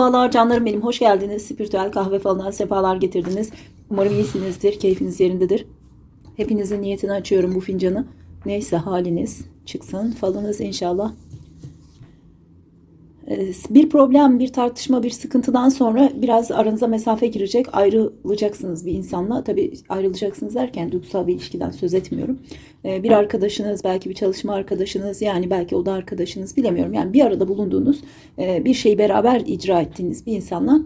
Merhabalar canlarım benim. Hoş geldiniz. Spiritüel kahve falına sefalar getirdiniz. Umarım iyisinizdir. Keyfiniz yerindedir. Hepinizin niyetini açıyorum bu fincanı. Neyse haliniz çıksın. Falınız inşallah. Ee, Bir problem, bir tartışma, bir sıkıntıdan sonra biraz aranıza mesafe girecek. Ayrılacaksınız bir insanla. Tabii ayrılacaksınız derken duygusal bir ilişkiden söz etmiyorum. Ee, Bir arkadaşınız, belki bir çalışma arkadaşınız, yani belki o da arkadaşınız bilemiyorum. Yani bir arada bulunduğunuz, e, bir şeyi beraber icra ettiğiniz bir insanla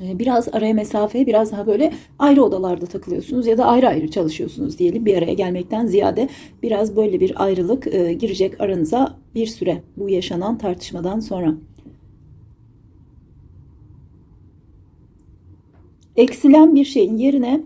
biraz araya mesafe, biraz daha böyle ayrı odalarda takılıyorsunuz ya da ayrı ayrı çalışıyorsunuz diyelim. Bir araya gelmekten ziyade biraz böyle bir ayrılık e, girecek aranıza bir süre bu yaşanan tartışmadan sonra. Eksilen bir şeyin yerine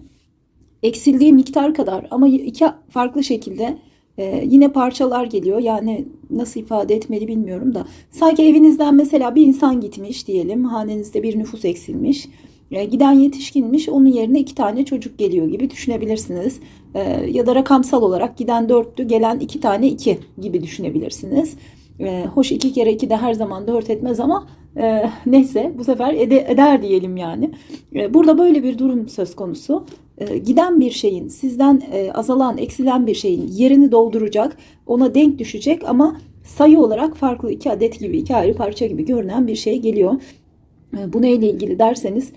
eksildiği miktar kadar ama iki farklı şekilde e, yine parçalar geliyor. Yani nasıl ifade etmeli bilmiyorum da. Sanki evinizden mesela bir insan gitmiş diyelim. Hanenizde bir nüfus eksilmiş. E, giden yetişkinmiş. Onun yerine iki tane çocuk geliyor gibi düşünebilirsiniz. E, ya da rakamsal olarak giden dörttü, gelen iki tane iki gibi düşünebilirsiniz. E, hoş iki kere iki de her zaman dört etmez ama e, neyse bu sefer ede, eder diyelim yani. E, burada böyle bir durum söz konusu. E, giden bir şeyin, sizden e, azalan, eksilen bir şeyin yerini dolduracak, ona denk düşecek ama sayı olarak farklı iki adet gibi, iki ayrı parça gibi görünen bir şey geliyor. E, bu neyle ilgili derseniz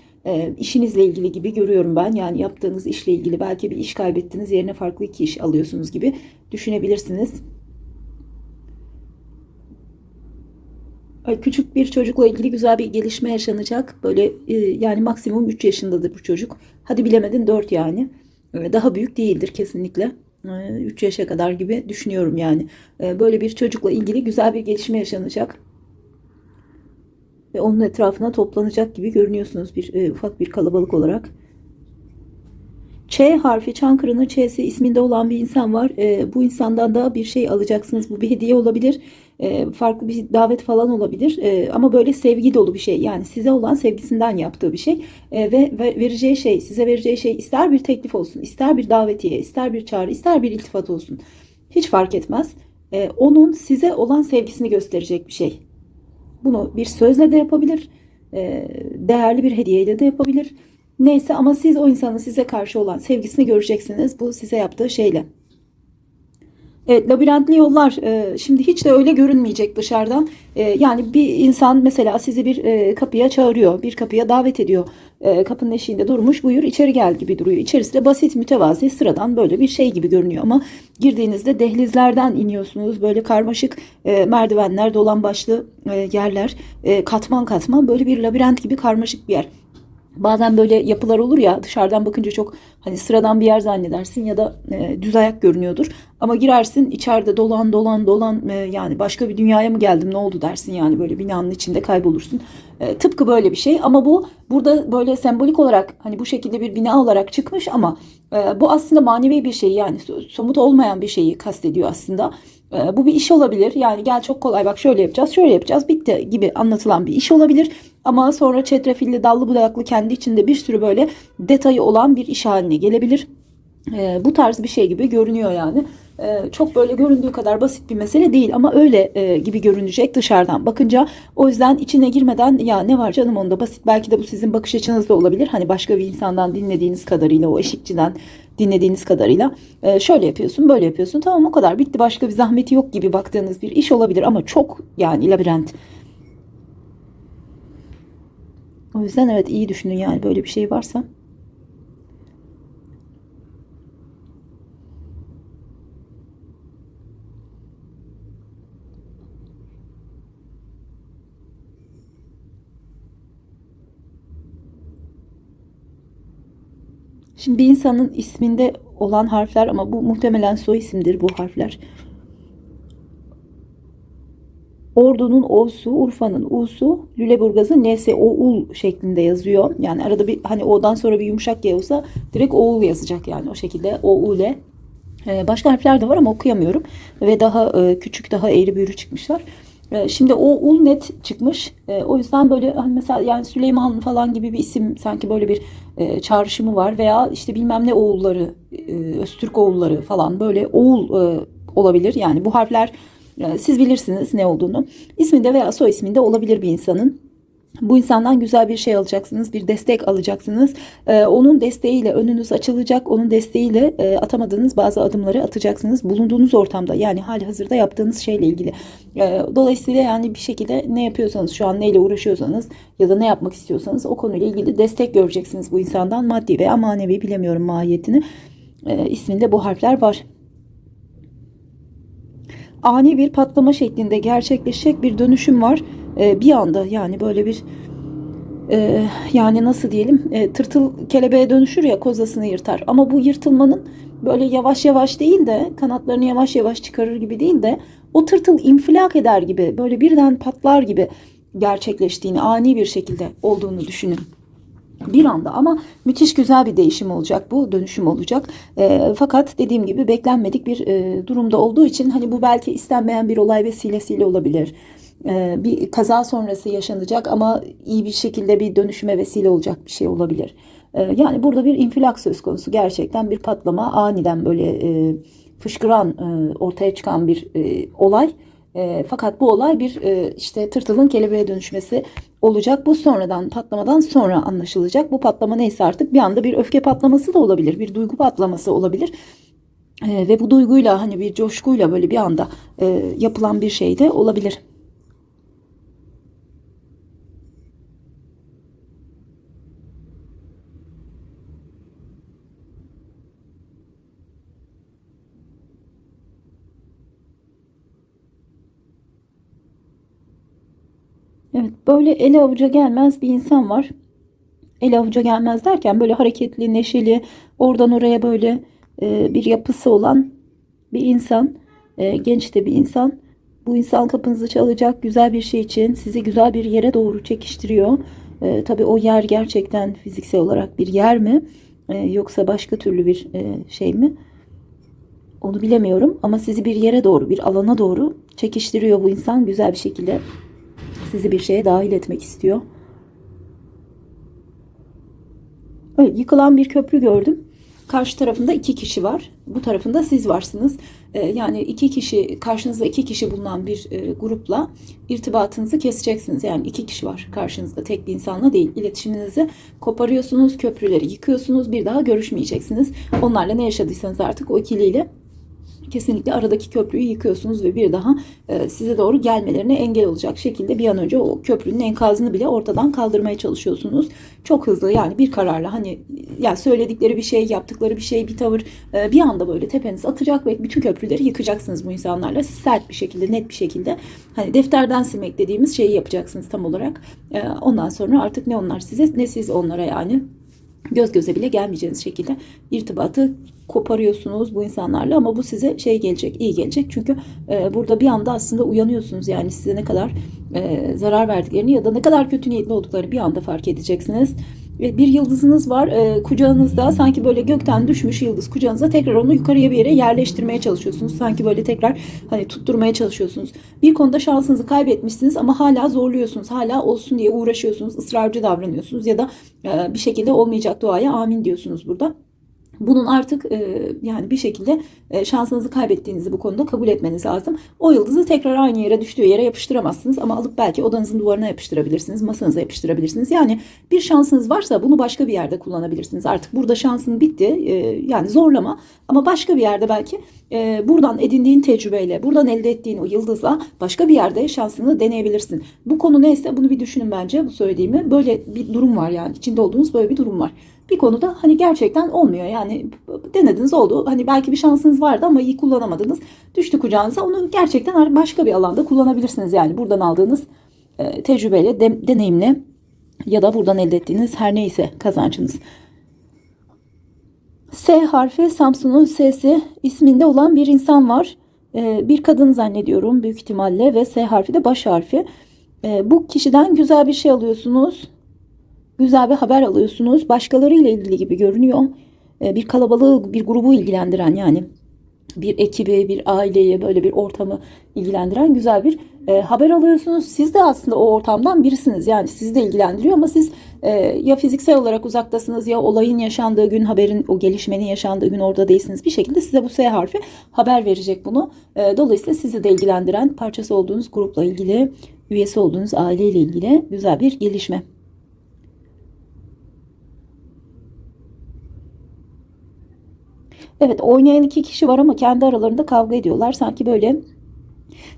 işinizle ilgili gibi görüyorum ben. Yani yaptığınız işle ilgili belki bir iş kaybettiniz yerine farklı iki iş alıyorsunuz gibi düşünebilirsiniz. Küçük bir çocukla ilgili güzel bir gelişme yaşanacak. Böyle yani maksimum 3 yaşındadır bu çocuk. Hadi bilemedin 4 yani. E, Daha büyük değildir kesinlikle. 3 yaşa kadar gibi düşünüyorum yani. E, Böyle bir çocukla ilgili güzel bir gelişme yaşanacak. Ve onun etrafına toplanacak gibi görünüyorsunuz bir e, ufak bir kalabalık olarak. Ç harfi Çankırı'nın Ç'si isminde olan bir insan var. E, bu insandan da bir şey alacaksınız. Bu bir hediye olabilir. E, farklı bir davet falan olabilir. E, ama böyle sevgi dolu bir şey. Yani size olan sevgisinden yaptığı bir şey. E, ve, ve vereceği şey, size vereceği şey ister bir teklif olsun, ister bir davetiye, ister bir çağrı, ister bir iltifat olsun. Hiç fark etmez. E, onun size olan sevgisini gösterecek bir şey. Bunu bir sözle de yapabilir. E, değerli bir hediyeyle de yapabilir. Neyse ama siz o insanın size karşı olan sevgisini göreceksiniz bu size yaptığı şeyle. Evet labirentli yollar e, şimdi hiç de öyle görünmeyecek dışarıdan. E, yani bir insan mesela sizi bir e, kapıya çağırıyor, bir kapıya davet ediyor. E, kapının eşiğinde durmuş buyur içeri gel gibi duruyor. İçerisi de basit mütevazi sıradan böyle bir şey gibi görünüyor ama girdiğinizde dehlizlerden iniyorsunuz. Böyle karmaşık e, merdivenler, dolan başlı e, yerler, e, katman katman böyle bir labirent gibi karmaşık bir yer. Bazen böyle yapılar olur ya dışarıdan bakınca çok hani sıradan bir yer zannedersin ya da e, düz ayak görünüyordur. Ama girersin içeride dolan dolan dolan e, yani başka bir dünyaya mı geldim ne oldu dersin yani böyle binanın içinde kaybolursun. E, tıpkı böyle bir şey ama bu burada böyle sembolik olarak hani bu şekilde bir bina olarak çıkmış ama e, bu aslında manevi bir şey yani somut olmayan bir şeyi kastediyor aslında. E, bu bir iş olabilir yani gel çok kolay bak şöyle yapacağız şöyle yapacağız bitti gibi anlatılan bir iş olabilir. Ama sonra çetrefilli dallı budaklı kendi içinde bir sürü böyle detayı olan bir iş haline gelebilir. E, bu tarz bir şey gibi görünüyor yani. E, çok böyle göründüğü kadar basit bir mesele değil ama öyle e, gibi görünecek dışarıdan bakınca. O yüzden içine girmeden ya ne var canım onda basit belki de bu sizin bakış açınız da olabilir. Hani başka bir insandan dinlediğiniz kadarıyla o eşikçiden dinlediğiniz kadarıyla e, şöyle yapıyorsun böyle yapıyorsun tamam o kadar bitti başka bir zahmeti yok gibi baktığınız bir iş olabilir ama çok yani labirent. O yüzden evet iyi düşünün yani böyle bir şey varsa. Şimdi bir insanın isminde olan harfler ama bu muhtemelen soy isimdir bu harfler. Ordu'nun O'su, Urfa'nın U'su, Lüleburgaz'ın N'si Oğul şeklinde yazıyor. Yani arada bir hani O'dan sonra bir yumuşak G olsa direkt Oğul yazacak yani o şekilde O, ile. Ee, başka harfler de var ama okuyamıyorum. Ve daha e, küçük, daha eğri büğrü çıkmışlar. Ee, şimdi o net çıkmış. Ee, o yüzden böyle hani mesela yani Süleyman falan gibi bir isim sanki böyle bir e, çağrışımı var veya işte bilmem ne oğulları, e, Öztürk oğulları falan böyle oğul olabilir. Yani bu harfler siz bilirsiniz ne olduğunu. İsminde veya soy isminde olabilir bir insanın. Bu insandan güzel bir şey alacaksınız, bir destek alacaksınız. Ee, onun desteğiyle önünüz açılacak, onun desteğiyle e, atamadığınız bazı adımları atacaksınız. Bulunduğunuz ortamda yani hali hazırda yaptığınız şeyle ilgili. Ee, dolayısıyla yani bir şekilde ne yapıyorsanız, şu an neyle uğraşıyorsanız ya da ne yapmak istiyorsanız o konuyla ilgili destek göreceksiniz bu insandan. Maddi veya manevi bilemiyorum mahiyetini. Ee, isminde bu harfler var ani bir patlama şeklinde gerçekleşecek bir dönüşüm var. Ee, bir anda yani böyle bir e, yani nasıl diyelim e, tırtıl kelebeğe dönüşür ya kozasını yırtar. Ama bu yırtılmanın böyle yavaş yavaş değil de kanatlarını yavaş yavaş çıkarır gibi değil de o tırtıl infilak eder gibi böyle birden patlar gibi gerçekleştiğini ani bir şekilde olduğunu düşünün bir anda. Ama müthiş güzel bir değişim olacak bu dönüşüm olacak. E, fakat dediğim gibi beklenmedik bir e, durumda olduğu için hani bu belki istenmeyen bir olay vesilesiyle olabilir. E, bir kaza sonrası yaşanacak ama iyi bir şekilde bir dönüşüme vesile olacak bir şey olabilir. E, yani burada bir infilak söz konusu. Gerçekten bir patlama aniden böyle e, fışkıran e, ortaya çıkan bir e, olay e, fakat bu olay bir e, işte tırtılın kelebeğe dönüşmesi olacak. Bu sonradan patlamadan sonra anlaşılacak. Bu patlama neyse artık bir anda bir öfke patlaması da olabilir. Bir duygu patlaması olabilir. E, ve bu duyguyla hani bir coşkuyla böyle bir anda e, yapılan bir şey de olabilir. Evet böyle ele avuca gelmez bir insan var. Ele avuca gelmez derken böyle hareketli, neşeli, oradan oraya böyle e, bir yapısı olan bir insan. E, genç de bir insan. Bu insan kapınızı çalacak güzel bir şey için sizi güzel bir yere doğru çekiştiriyor. E, tabii o yer gerçekten fiziksel olarak bir yer mi? E, yoksa başka türlü bir e, şey mi? Onu bilemiyorum ama sizi bir yere doğru, bir alana doğru çekiştiriyor bu insan güzel bir şekilde sizi bir şeye dahil etmek istiyor. Evet, yıkılan bir köprü gördüm. Karşı tarafında iki kişi var. Bu tarafında siz varsınız. Ee, yani iki kişi, karşınızda iki kişi bulunan bir e, grupla irtibatınızı keseceksiniz. Yani iki kişi var karşınızda, tek bir insanla değil. İletişiminizi koparıyorsunuz, köprüleri yıkıyorsunuz, bir daha görüşmeyeceksiniz. Onlarla ne yaşadıysanız artık o ikiliyle kesinlikle aradaki köprüyü yıkıyorsunuz ve bir daha e, size doğru gelmelerine engel olacak şekilde bir an önce o köprünün enkazını bile ortadan kaldırmaya çalışıyorsunuz. Çok hızlı yani bir kararla hani yani söyledikleri bir şey, yaptıkları bir şey, bir tavır e, bir anda böyle tepenize atacak ve bütün köprüleri yıkacaksınız bu insanlarla. Sert bir şekilde, net bir şekilde hani defterden silmek dediğimiz şeyi yapacaksınız tam olarak. E, ondan sonra artık ne onlar size ne siz onlara yani göz göze bile gelmeyeceğiniz şekilde irtibatı koparıyorsunuz bu insanlarla ama bu size şey gelecek, iyi gelecek. Çünkü e, burada bir anda aslında uyanıyorsunuz yani size ne kadar e, zarar verdiklerini ya da ne kadar kötü niyetli oldukları bir anda fark edeceksiniz bir yıldızınız var e, kucağınızda sanki böyle gökten düşmüş yıldız kucağınıza tekrar onu yukarıya bir yere yerleştirmeye çalışıyorsunuz. Sanki böyle tekrar hani tutturmaya çalışıyorsunuz. Bir konuda şansınızı kaybetmişsiniz ama hala zorluyorsunuz. Hala olsun diye uğraşıyorsunuz. ısrarcı davranıyorsunuz ya da e, bir şekilde olmayacak duaya amin diyorsunuz burada. Bunun artık e, yani bir şekilde e, şansınızı kaybettiğinizi bu konuda kabul etmeniz lazım. O yıldızı tekrar aynı yere düştüğü yere yapıştıramazsınız ama alıp belki odanızın duvarına yapıştırabilirsiniz, masanıza yapıştırabilirsiniz. Yani bir şansınız varsa bunu başka bir yerde kullanabilirsiniz. Artık burada şansın bitti. E, yani zorlama ama başka bir yerde belki e, buradan edindiğin tecrübeyle, buradan elde ettiğin o yıldızla başka bir yerde şansını deneyebilirsin. Bu konu neyse bunu bir düşünün bence bu söylediğimi. Böyle bir durum var yani içinde olduğunuz böyle bir durum var bir konuda hani gerçekten olmuyor. Yani denediniz oldu. Hani belki bir şansınız vardı ama iyi kullanamadınız. Düştü kucağınıza. Onu gerçekten başka bir alanda kullanabilirsiniz. Yani buradan aldığınız e, tecrübeyle, de, deneyimle ya da buradan elde ettiğiniz her neyse kazancınız. S harfi Samsun'un S'si isminde olan bir insan var. E, bir kadın zannediyorum büyük ihtimalle ve S harfi de baş harfi. E, bu kişiden güzel bir şey alıyorsunuz güzel bir haber alıyorsunuz. Başkalarıyla ilgili gibi görünüyor. Ee, bir kalabalığı, bir grubu ilgilendiren yani bir ekibi, bir aileyi, böyle bir ortamı ilgilendiren güzel bir e, haber alıyorsunuz. Siz de aslında o ortamdan birisiniz. Yani sizi de ilgilendiriyor ama siz e, ya fiziksel olarak uzaktasınız ya olayın yaşandığı gün, haberin, o gelişmenin yaşandığı gün orada değilsiniz. Bir şekilde size bu S harfi haber verecek bunu. E, dolayısıyla sizi de ilgilendiren parçası olduğunuz grupla ilgili üyesi olduğunuz aileyle ilgili güzel bir gelişme. Evet oynayan iki kişi var ama kendi aralarında kavga ediyorlar. Sanki böyle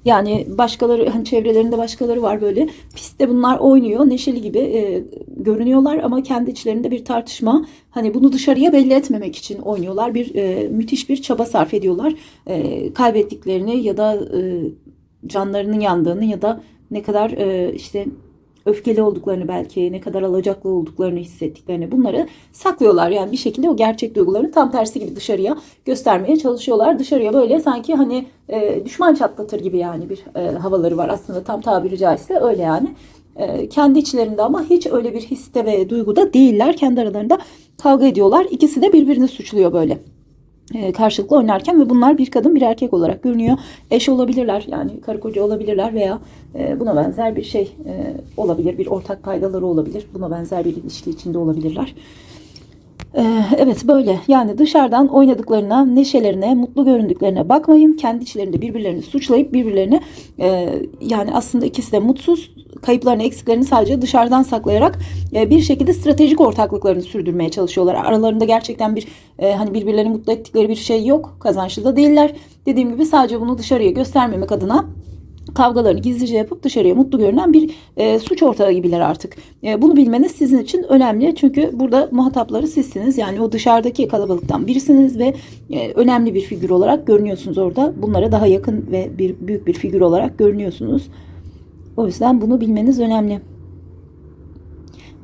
yani başkaları hani çevrelerinde başkaları var böyle. Pistte bunlar oynuyor neşeli gibi e, görünüyorlar ama kendi içlerinde bir tartışma. Hani bunu dışarıya belli etmemek için oynuyorlar. Bir e, müthiş bir çaba sarf ediyorlar. E, kaybettiklerini ya da e, canlarının yandığını ya da ne kadar e, işte öfkeli olduklarını belki ne kadar alacaklı olduklarını hissettiklerini bunları saklıyorlar. Yani bir şekilde o gerçek duygularını tam tersi gibi dışarıya göstermeye çalışıyorlar. Dışarıya böyle sanki hani e, düşman çatlatır gibi yani bir e, havaları var aslında tam tabiri caizse öyle yani. E, kendi içlerinde ama hiç öyle bir hisse ve duyguda değiller. Kendi aralarında kavga ediyorlar. İkisi de birbirini suçluyor böyle karşılıklı oynarken ve bunlar bir kadın bir erkek olarak görünüyor. Eş olabilirler yani karı koca olabilirler veya e, buna benzer bir şey e, olabilir. Bir ortak paydaları olabilir. Buna benzer bir ilişki içinde olabilirler. Evet böyle yani dışarıdan oynadıklarına, neşelerine, mutlu göründüklerine bakmayın. Kendi içlerinde birbirlerini suçlayıp birbirlerini yani aslında ikisi de mutsuz kayıplarını, eksiklerini sadece dışarıdan saklayarak e, bir şekilde stratejik ortaklıklarını sürdürmeye çalışıyorlar. Aralarında gerçekten bir e, hani birbirlerini mutlu ettikleri bir şey yok. Kazançlı da değiller. Dediğim gibi sadece bunu dışarıya göstermemek adına kavgalarını gizlice yapıp dışarıya mutlu görünen bir e, suç ortağı gibiler artık. E, bunu bilmeniz sizin için önemli. Çünkü burada muhatapları sizsiniz. Yani o dışarıdaki kalabalıktan birisiniz ve e, önemli bir figür olarak görünüyorsunuz orada. Bunlara daha yakın ve bir büyük bir figür olarak görünüyorsunuz. O yüzden bunu bilmeniz önemli.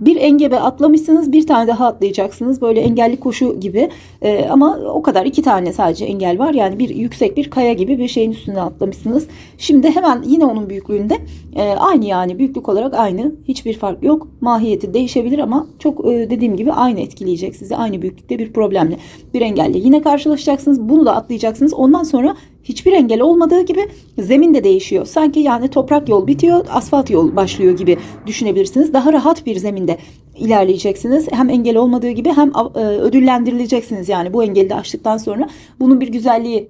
Bir engebe atlamışsınız bir tane daha atlayacaksınız. Böyle engelli koşu gibi ee, ama o kadar iki tane sadece engel var. Yani bir yüksek bir kaya gibi bir şeyin üstüne atlamışsınız. Şimdi hemen yine onun büyüklüğünde e, aynı yani büyüklük olarak aynı. Hiçbir fark yok. Mahiyeti değişebilir ama çok e, dediğim gibi aynı etkileyecek sizi. Aynı büyüklükte bir problemle bir engelle yine karşılaşacaksınız. Bunu da atlayacaksınız. Ondan sonra hiçbir engel olmadığı gibi zemin de değişiyor. Sanki yani toprak yol bitiyor, asfalt yol başlıyor gibi düşünebilirsiniz. Daha rahat bir zeminde ilerleyeceksiniz. Hem engel olmadığı gibi hem e, ödüllendirileceksiniz yani bu engeli de aştıktan sonra bunun bir güzelliği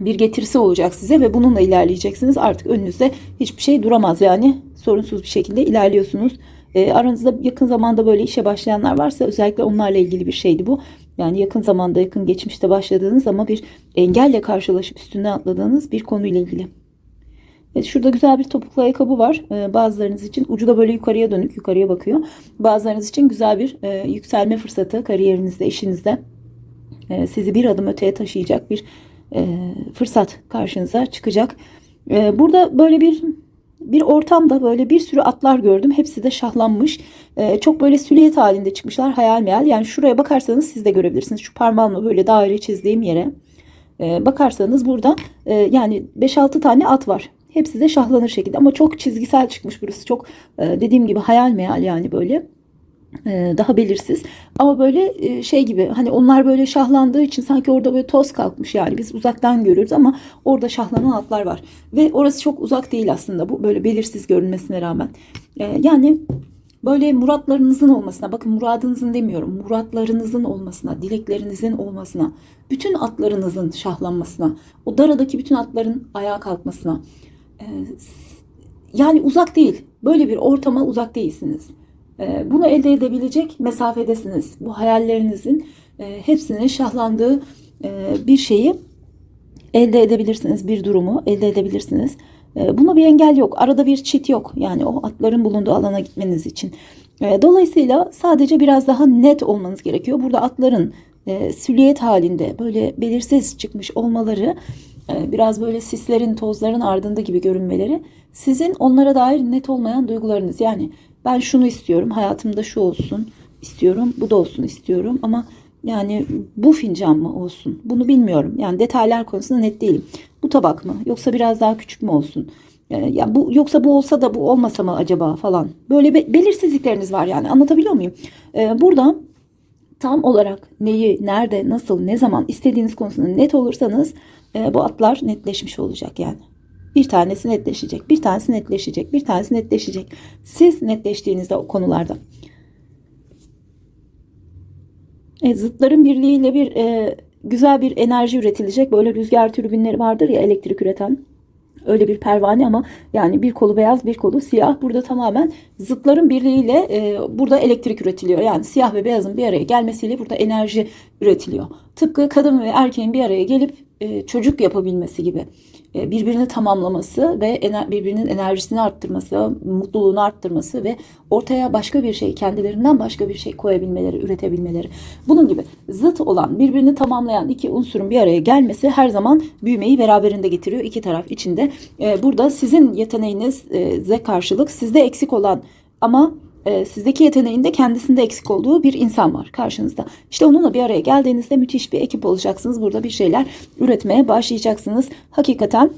bir getirisi olacak size ve bununla ilerleyeceksiniz. Artık önünüzde hiçbir şey duramaz yani sorunsuz bir şekilde ilerliyorsunuz. E, aranızda yakın zamanda böyle işe başlayanlar varsa özellikle onlarla ilgili bir şeydi bu. Yani yakın zamanda yakın geçmişte başladığınız ama bir engelle karşılaşıp üstünden atladığınız bir konuyla ilgili. Evet, şurada güzel bir topuklu ayakkabı var. Ee, bazılarınız için ucu da böyle yukarıya dönük yukarıya bakıyor. Bazılarınız için güzel bir e, yükselme fırsatı kariyerinizde, işinizde e, sizi bir adım öteye taşıyacak bir e, fırsat karşınıza çıkacak. E, burada böyle bir bir ortamda böyle bir sürü atlar gördüm. Hepsi de şahlanmış. Ee, çok böyle süliyet halinde çıkmışlar hayal meyal. Yani şuraya bakarsanız siz de görebilirsiniz. Şu parmağımla böyle daire çizdiğim yere e, bakarsanız burada e, yani 5-6 tane at var. Hepsi de şahlanır şekilde ama çok çizgisel çıkmış burası. Çok e, dediğim gibi hayal meyal yani böyle daha belirsiz. Ama böyle e, şey gibi hani onlar böyle şahlandığı için sanki orada böyle toz kalkmış yani. Biz uzaktan görüyoruz ama orada şahlanan atlar var. Ve orası çok uzak değil aslında bu böyle belirsiz görünmesine rağmen. Yani böyle muratlarınızın olmasına bakın muradınızın demiyorum muratlarınızın olmasına dileklerinizin olmasına bütün atlarınızın şahlanmasına o daradaki bütün atların ayağa kalkmasına yani uzak değil. Böyle bir ortama uzak değilsiniz bunu elde edebilecek mesafedesiniz. Bu hayallerinizin e, hepsinin şahlandığı e, bir şeyi elde edebilirsiniz. Bir durumu elde edebilirsiniz. E, buna bir engel yok. Arada bir çit yok. Yani o atların bulunduğu alana gitmeniz için. Dolayısıyla sadece biraz daha net olmanız gerekiyor. Burada atların süliyet halinde böyle belirsiz çıkmış olmaları biraz böyle sislerin tozların ardında gibi görünmeleri sizin onlara dair net olmayan duygularınız yani ben şunu istiyorum hayatımda şu olsun istiyorum bu da olsun istiyorum ama yani bu fincan mı olsun? Bunu bilmiyorum. Yani detaylar konusunda net değilim. Bu tabak mı yoksa biraz daha küçük mü olsun? Ee, ya bu yoksa bu olsa da bu olmasa mı acaba falan? Böyle be, belirsizlikleriniz var yani anlatabiliyor muyum? Ee, burada tam olarak neyi nerede nasıl ne zaman istediğiniz konusunda net olursanız e, bu atlar netleşmiş olacak yani bir tanesi netleşecek, bir tanesi netleşecek, bir tanesi netleşecek. Siz netleştiğinizde o konularda. E, zıtların birliğiyle bir e, güzel bir enerji üretilecek. Böyle rüzgar türbinleri vardır ya elektrik üreten. Öyle bir pervane ama yani bir kolu beyaz bir kolu siyah. Burada tamamen zıtların birliğiyle e, burada elektrik üretiliyor. Yani siyah ve beyazın bir araya gelmesiyle burada enerji üretiliyor. Tıpkı kadın ve erkeğin bir araya gelip e, çocuk yapabilmesi gibi. E, birbirini tamamlaması ve birbirinin enerjisini arttırması, mutluluğunu arttırması ve ortaya başka bir şey, kendilerinden başka bir şey koyabilmeleri, üretebilmeleri. Bunun gibi zıt olan, birbirini tamamlayan iki unsurun bir araya gelmesi her zaman büyümeyi beraberinde getiriyor iki taraf içinde. E, burada sizin yeteneğinize karşılık sizde eksik olan ama e, sizdeki yeteneğinde kendisinde eksik olduğu bir insan var karşınızda. İşte onunla bir araya geldiğinizde müthiş bir ekip olacaksınız. Burada bir şeyler üretmeye başlayacaksınız. Hakikaten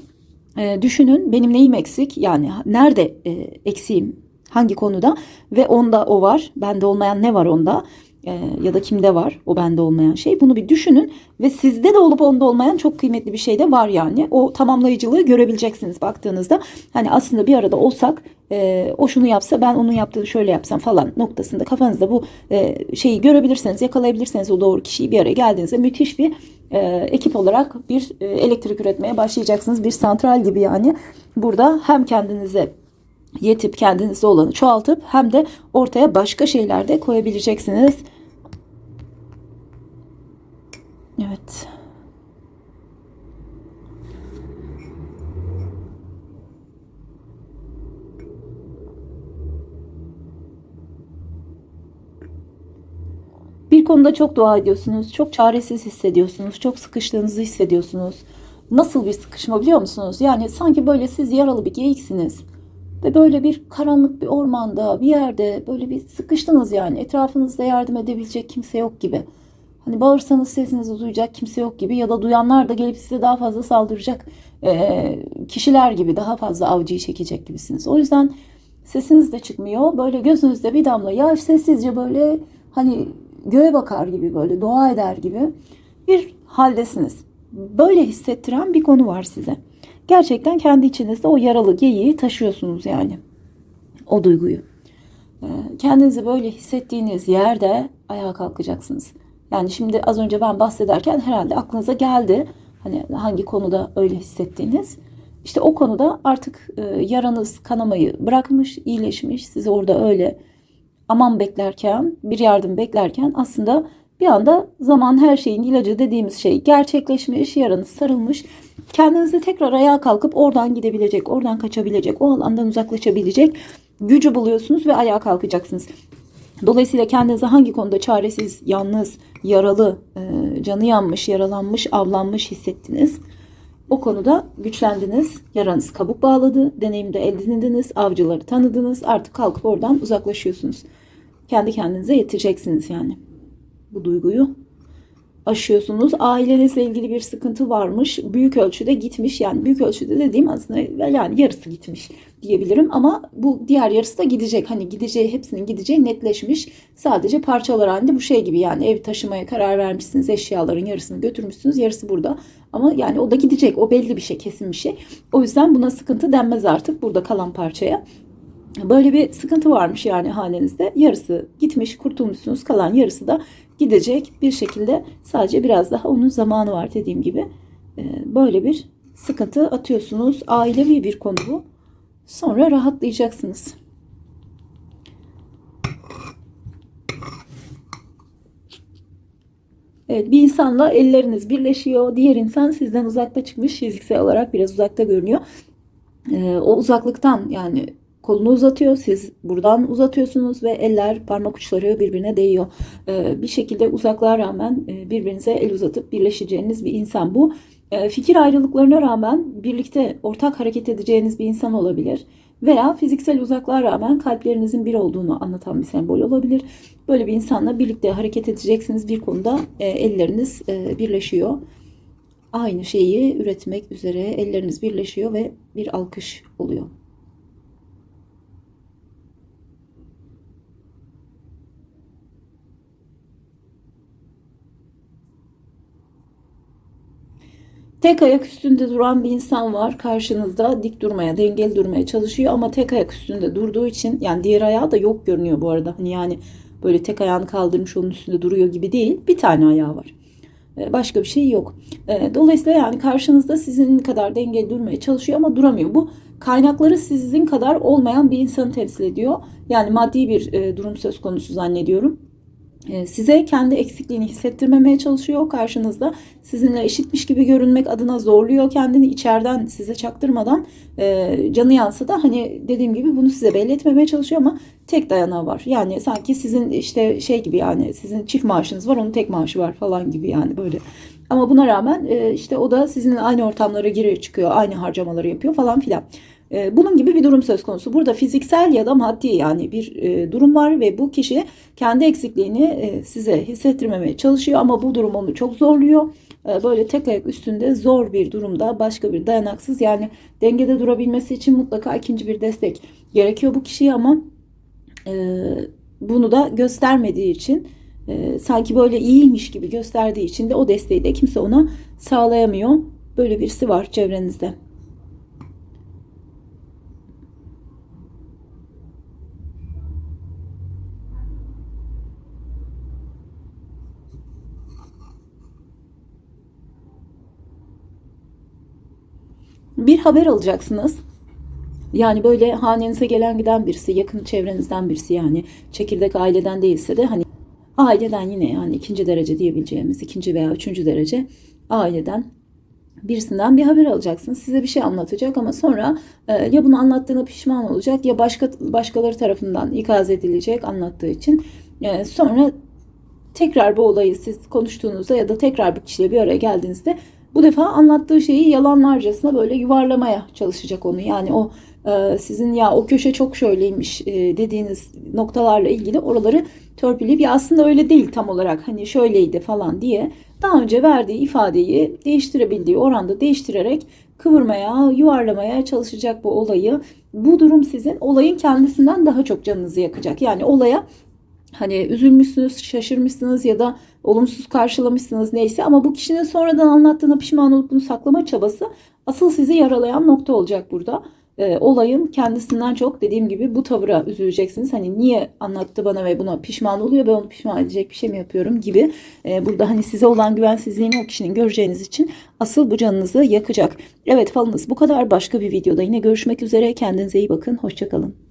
e, düşünün benim neyim eksik? Yani nerede e, eksiğim? Hangi konuda? Ve onda o var. Bende olmayan ne var onda? E, ya da kimde var o bende olmayan şey. Bunu bir düşünün ve sizde de olup onda olmayan çok kıymetli bir şey de var yani. O tamamlayıcılığı görebileceksiniz baktığınızda. Hani aslında bir arada olsak e, o şunu yapsa ben onun yaptığını şöyle yapsam falan noktasında kafanızda bu e, şeyi görebilirseniz yakalayabilirseniz o doğru kişiyi bir araya geldiğinizde müthiş bir e, ekip olarak bir e, elektrik üretmeye başlayacaksınız. Bir santral gibi yani. Burada hem kendinize yetip kendinizde olanı çoğaltıp hem de ortaya başka şeyler de koyabileceksiniz. Evet. Bir konuda çok dua ediyorsunuz, çok çaresiz hissediyorsunuz, çok sıkıştığınızı hissediyorsunuz. Nasıl bir sıkışma biliyor musunuz? Yani sanki böyle siz yaralı bir geyiksiniz ve böyle bir karanlık bir ormanda bir yerde böyle bir sıkıştınız yani etrafınızda yardım edebilecek kimse yok gibi. Hani bağırsanız sesinizi duyacak kimse yok gibi ya da duyanlar da gelip size daha fazla saldıracak e, kişiler gibi daha fazla avcıyı çekecek gibisiniz. O yüzden sesiniz de çıkmıyor. Böyle gözünüzde bir damla yaş sessizce böyle hani göğe bakar gibi böyle dua eder gibi bir haldesiniz. Böyle hissettiren bir konu var size. Gerçekten kendi içinizde o yaralı geyiği taşıyorsunuz yani. O duyguyu. Ee, kendinizi böyle hissettiğiniz yerde ayağa kalkacaksınız. Yani şimdi az önce ben bahsederken herhalde aklınıza geldi. Hani hangi konuda öyle hissettiğiniz. İşte o konuda artık e, yaranız kanamayı bırakmış, iyileşmiş. Siz orada öyle aman beklerken, bir yardım beklerken aslında bir anda zaman her şeyin ilacı dediğimiz şey gerçekleşmiş, yaranız sarılmış. Kendinizi tekrar ayağa kalkıp oradan gidebilecek, oradan kaçabilecek, o alandan uzaklaşabilecek gücü buluyorsunuz ve ayağa kalkacaksınız. Dolayısıyla kendinizi hangi konuda çaresiz, yalnız, yaralı, e, canı yanmış, yaralanmış, avlanmış hissettiniz? O konuda güçlendiniz, yaranız kabuk bağladı, deneyimde elde edindiniz, avcıları tanıdınız, artık kalkıp oradan uzaklaşıyorsunuz. Kendi kendinize yeteceksiniz yani bu duyguyu aşıyorsunuz. Ailenizle ilgili bir sıkıntı varmış. Büyük ölçüde gitmiş. Yani büyük ölçüde dediğim aslında yani yarısı gitmiş diyebilirim. Ama bu diğer yarısı da gidecek. Hani gideceği hepsinin gideceği netleşmiş. Sadece parçalar halinde bu şey gibi yani ev taşımaya karar vermişsiniz. Eşyaların yarısını götürmüşsünüz. Yarısı burada. Ama yani o da gidecek. O belli bir şey, kesin bir şey. O yüzden buna sıkıntı denmez artık burada kalan parçaya. Böyle bir sıkıntı varmış yani halinizde. Yarısı gitmiş, kurtulmuşsunuz. Kalan yarısı da gidecek bir şekilde sadece biraz daha onun zamanı var dediğim gibi. Ee, böyle bir sıkıntı atıyorsunuz. Ailevi bir konu bu. Sonra rahatlayacaksınız. Evet, bir insanla elleriniz birleşiyor. Diğer insan sizden uzakta çıkmış. Fiziksel olarak biraz uzakta görünüyor. Ee, o uzaklıktan yani kolunu uzatıyor. Siz buradan uzatıyorsunuz ve eller parmak uçları birbirine değiyor. Ee, bir şekilde uzaklığa rağmen e, birbirinize el uzatıp birleşeceğiniz bir insan bu. Ee, fikir ayrılıklarına rağmen birlikte ortak hareket edeceğiniz bir insan olabilir. Veya fiziksel uzaklığa rağmen kalplerinizin bir olduğunu anlatan bir sembol olabilir. Böyle bir insanla birlikte hareket edeceksiniz bir konuda e, elleriniz e, birleşiyor. Aynı şeyi üretmek üzere elleriniz birleşiyor ve bir alkış oluyor. Tek ayak üstünde duran bir insan var karşınızda dik durmaya, dengeli durmaya çalışıyor ama tek ayak üstünde durduğu için yani diğer ayağı da yok görünüyor bu arada. Hani yani böyle tek ayağını kaldırmış onun üstünde duruyor gibi değil. Bir tane ayağı var. E, Başka bir şey yok. E, Dolayısıyla yani karşınızda sizin kadar dengeli durmaya çalışıyor ama duramıyor. Bu kaynakları sizin kadar olmayan bir insanı temsil ediyor. Yani maddi bir e, durum söz konusu zannediyorum. E, Size kendi eksikliğini hissettirmemeye çalışıyor karşınızda. Sizinle eşitmiş gibi görünmek adına zorluyor kendini içeriden size çaktırmadan e, canı yansa da hani dediğim gibi bunu size belli etmemeye çalışıyor ama tek dayanağı var. Yani sanki sizin işte şey gibi yani sizin çift maaşınız var onun tek maaşı var falan gibi yani böyle. Ama buna rağmen e, işte o da sizinle aynı ortamlara giriyor çıkıyor aynı harcamaları yapıyor falan filan. E, Bunun gibi bir durum söz konusu. Burada fiziksel ya da maddi yani bir e, durum var ve bu kişi kendi eksikliğini e, size hissettirmemeye çalışıyor ama bu durum onu çok zorluyor. E, Böyle tek ayak üstünde zor bir durumda başka bir dayanaksız yani dengede durabilmesi için mutlaka ikinci bir destek gerekiyor bu kişiye ama e, bunu da göstermediği için sanki böyle iyiymiş gibi gösterdiği için de o desteği de kimse ona sağlayamıyor. Böyle birisi var çevrenizde. Bir haber alacaksınız. Yani böyle hanenize gelen giden birisi, yakın çevrenizden birisi yani çekirdek aileden değilse de hani aileden yine yani ikinci derece diyebileceğimiz ikinci veya üçüncü derece aileden birisinden bir haber alacaksınız. Size bir şey anlatacak ama sonra e, ya bunu anlattığına pişman olacak ya başka başkaları tarafından ikaz edilecek anlattığı için. E, sonra tekrar bu olayı siz konuştuğunuzda ya da tekrar bir kişiyle bir araya geldiğinizde bu defa anlattığı şeyi yalanlarcasına böyle yuvarlamaya çalışacak onu. Yani o e, sizin ya o köşe çok şöyleymiş e, dediğiniz noktalarla ilgili oraları törpüleyip ya aslında öyle değil tam olarak hani şöyleydi falan diye daha önce verdiği ifadeyi değiştirebildiği oranda değiştirerek kıvırmaya, yuvarlamaya çalışacak bu olayı. Bu durum sizin olayın kendisinden daha çok canınızı yakacak. Yani olaya hani üzülmüşsünüz, şaşırmışsınız ya da olumsuz karşılamışsınız neyse ama bu kişinin sonradan anlattığına pişman olup bunu saklama çabası asıl sizi yaralayan nokta olacak burada. Ee, olayın kendisinden çok dediğim gibi bu tavıra üzüleceksiniz. Hani niye anlattı bana ve buna pişman oluyor ben onu pişman edecek bir şey mi yapıyorum gibi. Ee, burada hani size olan güvensizliğini o kişinin göreceğiniz için asıl bu canınızı yakacak. Evet falınız bu kadar başka bir videoda yine görüşmek üzere. Kendinize iyi bakın. Hoşçakalın.